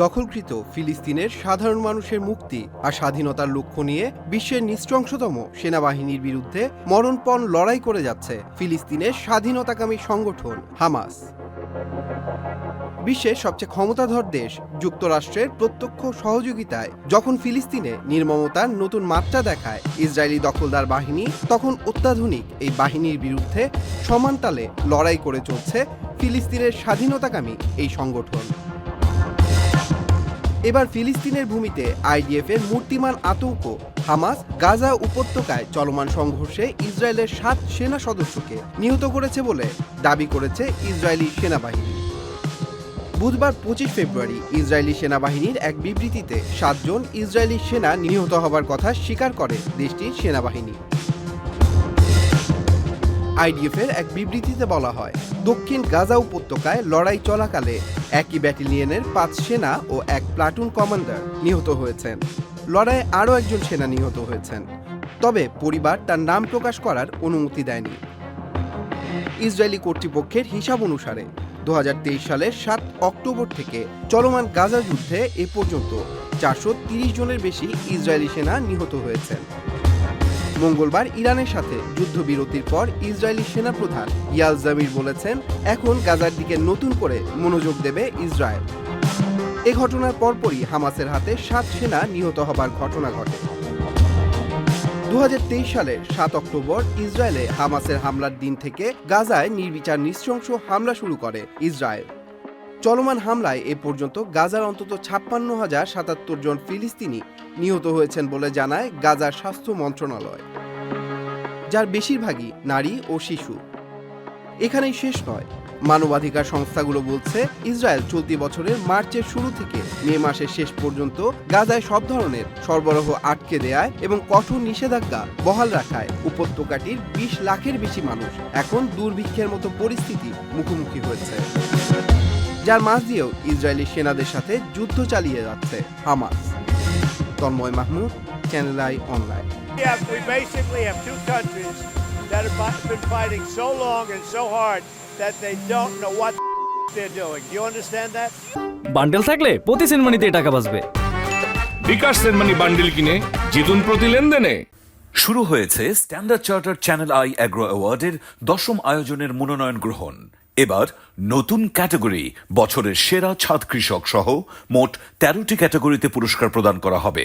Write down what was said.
দখলকৃত ফিলিস্তিনের সাধারণ মানুষের মুক্তি আর স্বাধীনতার লক্ষ্য নিয়ে বিশ্বের নিঃস্ত্রংশতম সেনাবাহিনীর বিরুদ্ধে মরণপণ লড়াই করে যাচ্ছে ফিলিস্তিনের স্বাধীনতাকামী সংগঠন হামাস। বিশ্বের সবচেয়ে ক্ষমতাধর দেশ যুক্তরাষ্ট্রের প্রত্যক্ষ সহযোগিতায় যখন ফিলিস্তিনে নির্মমতার নতুন মাত্রা দেখায় ইসরায়েলি দখলদার বাহিনী, তখন অত্যাধুনিক এই বাহিনীর বিরুদ্ধে সমান তালে লড়াই করে চলছে ফিলিস্তিনের স্বাধীনতাকামী এই সংগঠন। এবার ফিলিস্তিনের ভূমিতে আইডিএফ এর মূর্তিমান আতঙ্ক। হামাস গাজা উপত্যকায় চলমান সংঘর্ষে ইসরায়েলের সাত সেনা সদস্যকে নিহত করেছে বলে দাবি করেছে ইসরায়েলি সেনাবাহিনী। বুধবার পঁচিশ ফেব্রুয়ারি ইসরায়েলি সেনাবাহিনীর এক বিবৃতিতে সাতজন ইসরায়েলি সেনা নিহত হবার কথা স্বীকার করে দেশটির সেনাবাহিনী। আইডিএফ এর এক বিবৃতিতে বলা হয়, দক্ষিণ গাজা উপত্যকায় লড়াই চলাকালে একই ব্যাটালিয়নের পাঁচ সেনা ও এক প্লাটুন কমান্ডার নিহত হয়েছেন। লড়াইয়ে আরও একজন সেনা নিহত হয়েছেন। তবে পরিবার তার নাম প্রকাশ করার অনুমতি দেয়নি। ইসরায়েলি কর্তৃপক্ষের হিসাব অনুসারে দু হাজার তেইশ সালের সাত অক্টোবর থেকে চলমান গাজা যুদ্ধে এ পর্যন্ত চারশো জনের বেশি ইসরায়েলি সেনা নিহত হয়েছেন। মঙ্গলবার ইরানের সাথে যুদ্ধবিরতির পর ইসরায়েলি সেনাপ্রধান ইয়াল জামির বলেছেন, এখন গাজার দিকে নতুন করে মনোযোগ দেবে ইসরায়েল। এ ঘটনার পরপরই হামাসের হাতে সাত সেনা নিহত হবার ঘটনা ঘটে। দু সালের সাত অক্টোবর ইসরায়েলে হামাসের হামলার দিন থেকে গাজায় নির্বিচার নৃশংস হামলা শুরু করে ইসরায়েল। চলমান হামলায় এ পর্যন্ত গাজার অন্তত ছাপ্পান্ন হাজার সাতাত্তর জন ফিলিস্তিনি নিহত হয়েছেন বলে জানায় গাজার স্বাস্থ্য মন্ত্রণালয়। যার বেশিরভাগই নারী ও শিশু। এখানেই শেষ নয়। মানবাধিকার সংস্থাগুলো বলছে, ইসরায়েল চলতি বছরের মার্চের শুরু থেকে মে মাসের শেষ পর্যন্ত গাজায় সব ধরনের সরবরাহ আটকে দেয় এবং কঠোর নিষেধাজ্ঞা বহাল রাখায় উপত্যকাটির বিশ লাখের বেশি মানুষ এখন দুর্ভিক্ষের মতো পরিস্থিতি মুখোমুখি হয়েছে। যার মাঝ দিয়েও ইসরায়েলি সেনাদের সাথে যুদ্ধ চালিয়ে যাচ্ছে Hamas. Tanmoy Mahmud channel I online Yeah, we basically have two countries that have been fighting so long and so hard that they don't know what they're doing. Do you understand that? Bundle থাকলে প্রতি সেনমানিতে টাকা বাঁচবে বিকাশ send money bundle কিনে জিতুন প্রতি লেনদেনে শুরু হয়েছে Standard Charter channel I agro অ্যাওয়ার্ডের দশম আয়োজনের মনোনয়ন গ্রহণ এবার নতুন ক্যাটাগরি বছরের সেরা ছাদ কৃষক সহ মোট তেরোটি ক্যাটাগরিতে পুরস্কার প্রদান করা হবে